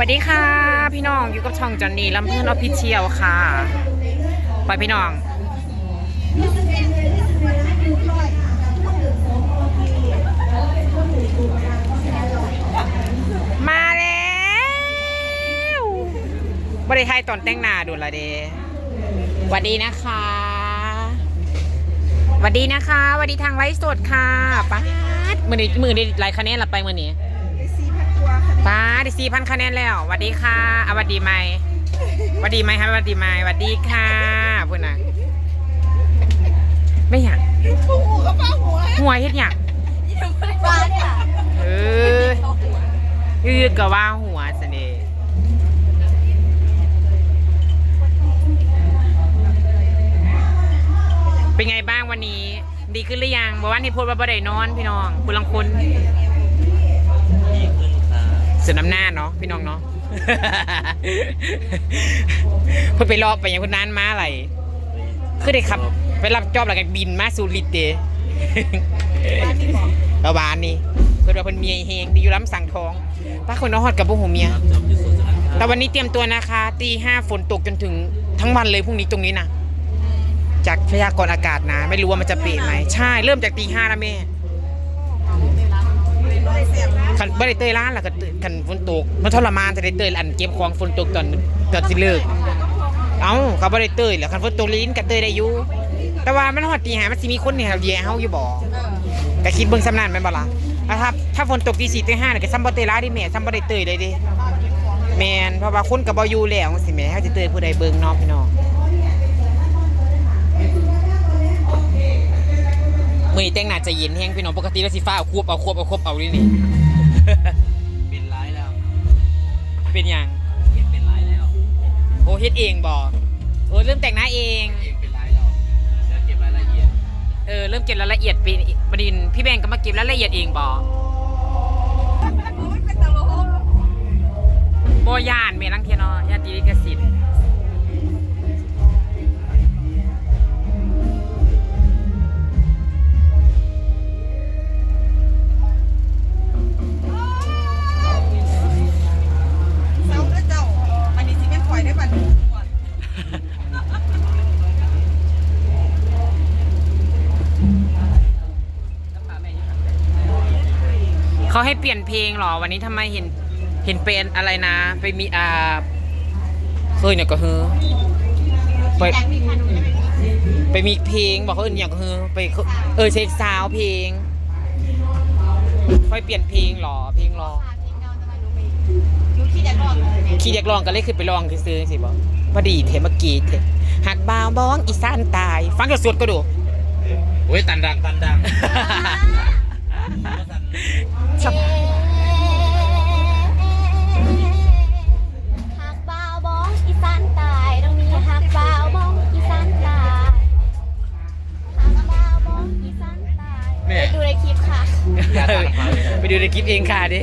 สวัสดีค่ะ พี่น้องอยู่กับช่องจอนนี่ลำเพื่อนออฟฟิเชียลค่ะไปพี่น้อง มาแล้วบริไทยตอนแต่งหน้าดูละเดสวัสดีนะคะสวัสดีนะคะสวัสดีทางไลฟ์สดค่ะป้าดมือนี้มือได้หลายคะแนนละไปมือนี้ ป้าได้สี่พันคะแนนแล้วสวัสดีค่ะอะสวัสดีไหมสวัสดีไหมครับสวัสดีไหมสวัสดีค่ะพื่อนน่ะไม่อยากหูก็ป้าหัวหัวเฮ็ดอยากฟ้าเนี่ยเออยืดก็ว่าหัวสนิเป็นไงบ้างวันนี้ ดีขึ้นหรือยังบอกว่าที่พูดว่าบ่ได้นอนพี่น้องคุณลังคนดีขึ้น สียน้ำหน้าเนาะพี่น้องเนาะเพื่อไปรอบไปยังคนนั้นมาอะไรคือได้ขับ ไปรับจอบแล้วก็บินมาสู่ลิตเดระบานนี่เพื่อนว่าเพิ่นเมียเฮงดีอยู่ล้ำสั่งทองป้าคนน้องฮอดกับพวกหัวเมีย แต่วันนี้เตรียมตัวนะคะตีห้าฝนตกจนถึงทั้งวันเลยพรุ่งนี้ตรงนี้นะจากพยากรณ์อากาศนะ ไม่รู้ว่ามันจะเปลี่ยนไหมใช่เริ่มจากตีห้าแล้วแม่ คันบ่ได้เตยร้านล้วก็คันฝนตกมันทรมานแต่ได้เตยอันเก็บของฝนตกตอนตอนที่เลิกเอ้าเขาบ่ได้เตยแล้วคันฝนตกลิ้นก็เตยได้อยู่แต่ว่ามันฮอดตีหามันสิมีคนเนี่ยแย่เฮาอยู่บ่ก็คิดเบิ่งสำนานแม่นบ่ล่ะอะถ้าถ้าฝนตกตี4ตี5นี่ยก็ซ้ำบ่เตยร้านดิแม่ซ้ำบ่ได้เตยเลยดิแม่นเพราะว่าคนก็บ่อยู่แล้วจังซี่แหม่เฮาสิเตยผู้ใดเบิ่งเนาะพี่น้อง มื้อนี้แต่งหน้าจะเย็นแฮงพี่น้องปกติแล้วสิฟ้าเอาควบเอาควบเอาควบเอานี่นี่ เป็นร้ายแล้วเป็นหยังเห็นเป็นร้ายแล้วโอ้เฮ็ดเองบ่เออเริ่มแต่งหน้าเอง เองเป็นร้ายแล้วเดี๋ยวเก็บรายละเอียดเออเริ่มเก็บรายละเอียดปีบดินทร์พี่แบงก์ก็มาเก็บรายละเอียดเองบ่มันเป็นตลกบ่ย่านเมลังเทียเนาะย่านตีลิขสิทธิ์ เขาให้เปลี่ยนเพลงหรอ วันนี้ทำไมเห็นเห็นเป็นอะไรนะ ไปมีอ่าเคยเนี่ยก็คือไปไปมีเพลงบอกเขาอื่นอย่างก็คือไปเออเช็คซาวเพลง ค่อยเปลี่ยนเพลงหรอ เพลงหรอคิดอยากลองเลยขี้อยากลองก็เลยขึ้นไปลองซื้อสิบอกพอดีเทมกีเทหักบ่าวบ้องอีสานตาย ฟังสดๆก็ดูโอ้ยตันดังตันดัง ชอบหักบ่าวบ้องอีสานตายต้องมีหักบ่าวบ้องอีสานตายหักบ่าวบ้องอีสานตายไปดูในคลิปค่ะไปดูในคลิปเองค่ะดิ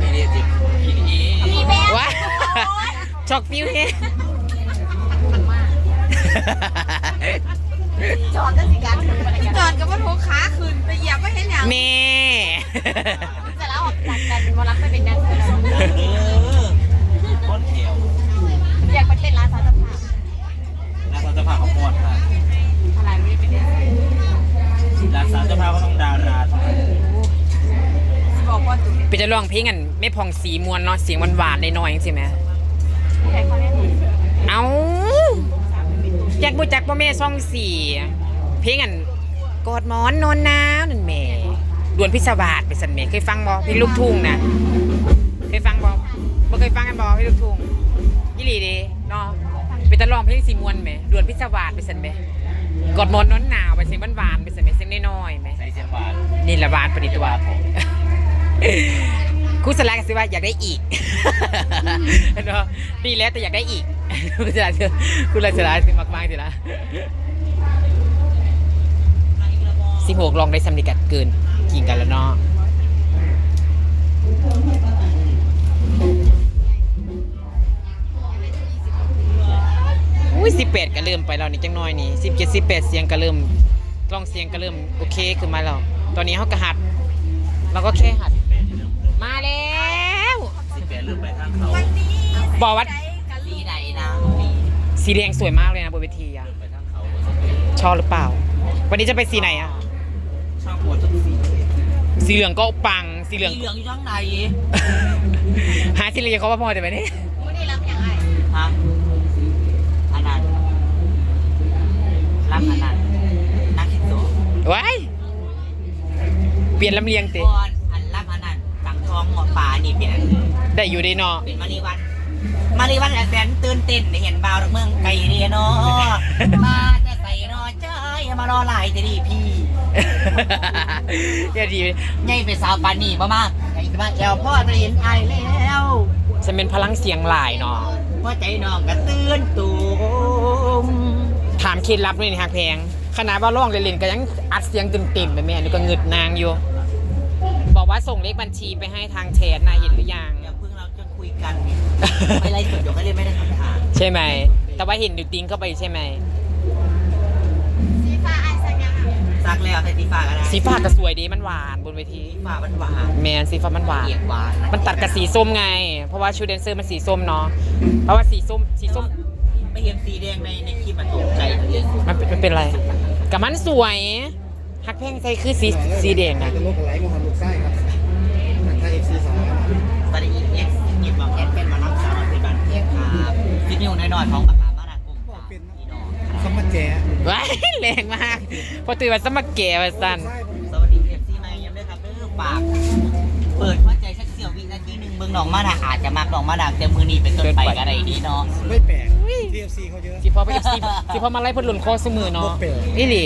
นี่นี่จิบอีนี่มีแม่ว้าช็อกฟิวเฮ จอดกันสิกันจอดกับว่าโทขาขึ้นไปเหยียบไม่เห็นอย่างแม่จะแล้วออกจากกันมารับไปเป็นแดนเซอร์เออก้นเขียวอยากไปเต้นร้านสาวสภาพนักสาวจะพาเขาปวดค่ะอะไรไม่ได้เป็นแดนเซอร์นักสาวจะพาเขาต้องดาราเท่านั้นบอกว่าจุ๊ไปจะร้องเพลงกันไม่พองสีมวลเนาะเสียงหวานๆหน่อยๆใช่ไหมใครเขาแนะนำเอา แจ็คบูจักพ่อแม่ซ่องสีเพลงอันกอดหมอนนอนหนาวนั่นแหม่ดวนพิศวาสไปสันแหม่เคยฟังบ่เพลงลูกทุ่งนะเคยฟังบ่บ่เคยฟังกันบ่เพลงลูกทุ่งยี่หลีเดีเนาะไปตะลองเพลงสีมวลแหม่ดวนพิศวาสไปสันแหม่กอดหมอนนอนหนาวไปเสียงหวานๆไปสันแหม่เสียงน้อยๆแหม่ใส่เสียงหวานนี่ละหวานประดิษฐ์ตัวครูสลาก็สิว่าอยากได้อีก เนาะดีแล้วแต่อยากได้อีก ครูสลาครูสลาสิมากๆสิละสิบหกลองได้สำนิกัดเกินกินกันแล้วเนาะอุ้ยสิบแปดก็เริ่มไปแล้วนี่จังน้อยนี่สิบเจ็ดสิบแปดเสียงก็เริ่มกล้องเสียงก็เริ่มโอเคขึ้นมาแล้ว ตอนนี้เขาก็หัดเราก็แค่หัด มาแล้วสิบแปดเริ่มบอกว่าใจกันสี ลีใดนะสีแดงสวยมากเลยนะบนเวทีอะไปทางเขาชอบหรือเปล่า วันนี้จะไปสีไหนอะชอบปวดทุกสีสีเหลืองก็ปังสีเหเหลืลือองงเหลืองอยู่ข้างในหาสีเหลืองเขาว่าพอได้ไหมเนี่ยวันนี้รับอย่างไรฮะอันนั้นรับอันนั้นนักคิดตัวว้ายเปลี่ยนลำเลียงเตะก่อนอันรับอันนั้นตังทองหมอป่านี่เป็นอันได้อยู่ได้เนาะเป็นมารีวัน มารีวันแหละแสนตื่นเต้นได้เห็นบ่าวดอกเมืองไก่เรียเนาะมาจะใส่นอใจมารอหลายจะดีพี่อย่าดีใหญ่เป็นสาวปานนี่บ่มากใหญ่มาแอวพ่อจะเห็นไอายแล้วจะเป็นพลังเสียงหลายเนาะหัวใจน้องก็ตื่นตูมถามเคล็ดลับด้วยนี่ฮักแพงขนาดว่าร้องเล่นๆก็ยังอัดเสียงเต็มๆไปแม่นี่ก็เงึดนางอยู่ บอกว่าส่งเลขบัญชีไปให้ทางแชทนายเห็นหรือยัง อย่าเพิ่งเราจะคุยกันไม่ไรสดเดี๋ยวก็เลยไม่ได้ทำทางใช่ไหม แต่ว่าเห็นดิวติ้งเข้าไปใช่ไหม สีฟ้าไอ้สักอย่างซักแล้วใส่สีฟ้าก็ได้สีฟ้าก็สวยดีมันหวานบนเวที สีฟ้ามันหวานแมนสีฟ้ามันหวาน เอียดหวานมันตัดกับสีส้มไง เพราะว่าชูแดนเซอร์มันสีส้มเนาะ เพราะว่าสีส้มสีส้มไม่เห็นสีแดงในในคลิปมันตกใจเลยมันเป็นมันเป็นอะไรกับมันสวยฮักแพงใจคือสีสีแดงอานะจจะลบกับไหลของมันลูกไส้ครับถ้าเอฟซีสอง ตอนนี้เอ็กซ์หยิบบอกแอนเป็นมารับสาวเป็นบันเทียบครับ ฟิตนิวน้อยๆของปากกามาดากงพี่น้องคำว่าแจ๋ว้ายแรงมาก พอตื่นมาสมัครแก่มาสั้นไส้ผมสวัสดีเอฟซีใหม่ยังด้วยครับเด้อฝากเปิดหัวใจสักเสี้ยววินาทีหนึ่งเบิ่งน้องมาดาอาจจะมักน้องมาดาแต่มือนี้เป็นต้นไปก็ได้ดีเนาะไม่แปลกทีเอฟซีเขาเยอะ สิพอไปเอฟซีสิพอมาไล่เพ่นหล่นคอสมือเนาะบ่เป็นนี่หลี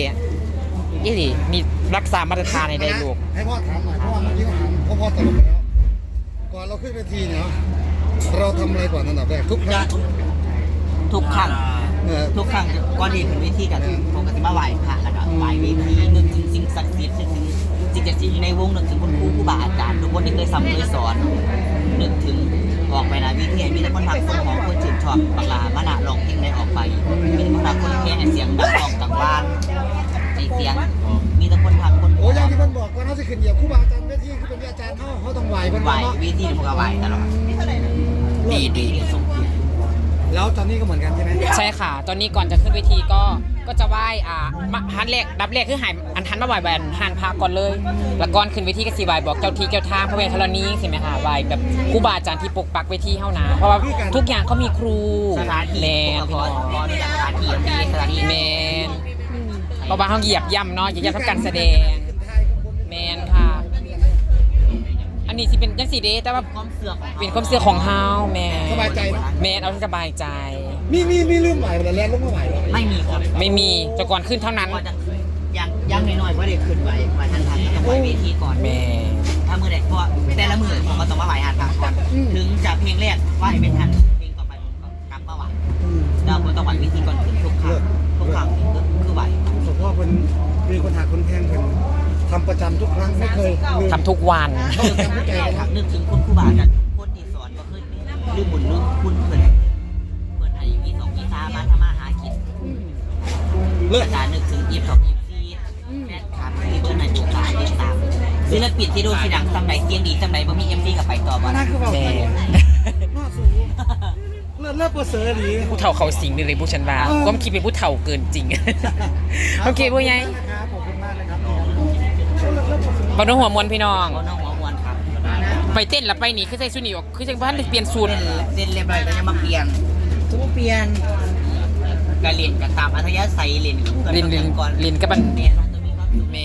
นี่หลีมีรักษามาตรฐานในได้ลูกให้พ่อถามหน่อยเพราะว่าเมื่อกี้เขาถามเพราะพ่อตลกไปแล้ว ก่อนเราขึ้นเวทีเนี่ยเราทำอะไรก่อนอันดับแรกทุกครั้ง ทุกครั้งเออทุกครั้งก่อนที่ขึ้นเวทีกันผมก็จะมาไหว้พระแล้วก็ไหว้เวทีนึกถึงสิ่งศักดิ์สิทธิ์นึกถึงสิ่งศักดิ์สิทธิ์อยู่ในวงนึกถึงคุณครูครูบาอาจารย์ทุกคนที่เคยซ้ำเคยสอนนึกถึงออกไปนะวิธีมีแต่คนทักคนหอมคนชื่นชอบบังลามานะลองเพลงได้ออกไปมีแต่คนทักคนเพลงเสียงดังออกจากบ้านไอเสียงมีแต่คนทักคนโอ้ยอย่างที่มันบอกก่อนเขาจะขึ้นเหยียบครูบาอาจารย์เวทีคือเป็นอาจารย์เขาเขาต้องไหวเป็นไหวเนาะวิธีมันก็ไหวตลอดดีดีสมบูรณ์ แล้วตอนนี้ก็เหมือนกันใช่ไหมใช่ค่ะ ตอนนี้ก่อนจะขึ้นเวทีก็ก็จะไหว้อ่ามาฮันแรกดับแรกคือหายอันทันมาไหว้แบบหันพาก่อนเลย แล้วก่อนขึ้นเวทีก็สีไหว้บอกเจ้าที่เจ้าทางพระเวทธรณีใช่ไหมคะไหว้แบบครูบาอาจารย์ที่ปกปักเวทีเฮานะเพราะว่าทุกอย่างเขามีครูสถานที่แมนพพี่อน้องพอในสถานที่มีสถานที่แมนเพราะว่าเขาเหยียบย่ำเนาะอย่าย่ำทำการแสดง นนี้สิเป็นยังสีเดแต่ว่าความเสื่อของเป็นความเชื่อของเฮาแมนสบายใจนะ แมนเอาที่สบายใจ มีมีมีลืมไหวเวลาแล่นลงมาไหวเหรอไม่มีครับไม่มีแต่ก่อนขึ้นเท่านั้น ก็จะยังยังน้อยๆว่าได้ขึ้นไหวไหวทันทันก็ต้องไหวเวทีก่อน แมนถ้ามือเด็กเพราะแต่ละมือผมก็ต้องมาไหวหาทางก่อนถึงจะเพลงแรกไหวไม่ทันเพลงต่อไปผมก็กลับมาไหวอืมแล้วผมต้องไหววิธีก่อนขึ้นทุกครั้งทุกครั้งคือคือไหวเพราะว่าเป็นมีคนหาคนแพงคน ทำประจำทุกครั้งไม่เคยลืมทำทุกวันเขาจะจำทุกใจเลยคครัรับบนึกถึงคุณครูบาอาจารย์คนที่สอนก็ขึ้นลืมบุญลืมคุณเพื่อนเพื่อนไอ้มีสองมีสามมาทำมาหากินเลิกอาจารย์นึกถึงยิบสองยิบสี่แฟนคลับที่เพื่อนในโอกาสที่ตามศิลปินที่โดนสีดังสำไหนเสียงดีสำไหนบ่มีเอ็มดีกับไปต่อบ่นั่นะนคือบอกแมไปนน่าสูงเลิศเลิศเปอร์เซอร์ดี ผู้เฒ่าเขาสิงเลยผู้ฉันว่าความคิดเป็นผู้เฒ่าเกินจริง โอเคผู้ใหญ่ขอบคุณมากเลยครับ บนหัวมวลพี่น้องโอ้น้องหัวมวนครับไปเต้นแล้วไปนี่คือใส่ชุดนี้ออกคือจังบ้านเปลี่ยนสูตรเส้นเรียบร้อยก็ยังมาเปลี่ยนทุกเปลี่ยนการเรียนกับตามอัธยาศัยเรียนคู่กันลินลินก่อนลินกับมันเรียนจะมีความสุขแม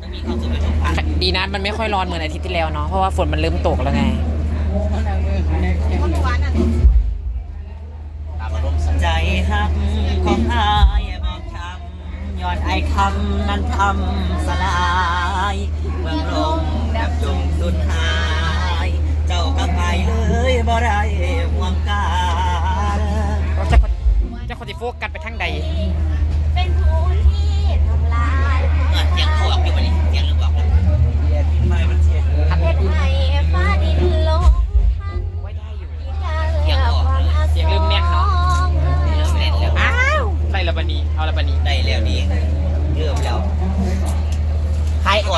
จะมีความสุขไปทุกครั้งดีนะมันไม่ค่อยร้อนเหมือนอาทิตย์ที่แล้วเนาะเพราะว่าฝนมันเริ่มตกแล้วไงคนหวานอะตามอารมณ์ใจฮัก ย้อนไอคำนั้นทำสลายเมืองลมแบบจงสุดหาย เจ้าก็ไปเลยบ่ได้ห่วงกาเราจะจะคนที่โฟกัสไปทางใด เป็นผู้ที่ทำลายเสียงเขาออกอยู่บ่นี่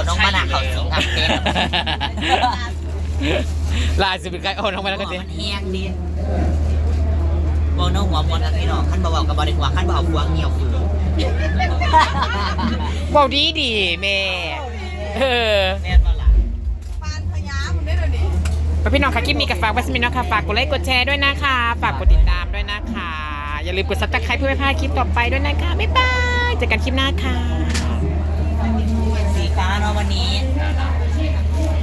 น้องมานาเขาสิงครับเต้นล่าสุดเป็นใครโอนออกมาแล้วก็หัสิวมันแห้งดิบอกน้องหัวมวนกับพี่น้องขั้นเบาๆกับบริกว่าขั้นเบาหัวเหี่ยวฝืนเว้าดีดีแม่เออแม่นบ่ล่ะปานพญามันได้เดี๋ยวนี้ไปพี่น้องค่ะคลิปนี้กับฝากไว้สมินนะคะฝากกดไลค์กดแชร์ด้วยนะคะ ฝากกดติดตามด้วยนะคะ อย่าลืมกดซับสไครต์เพื่อไม่พลาดคลิปต่อไปด้วยนะคะ บ๊ายบาย เจอกันคลิปหน้าค่ะสี ฟ้าเนาะวันนี้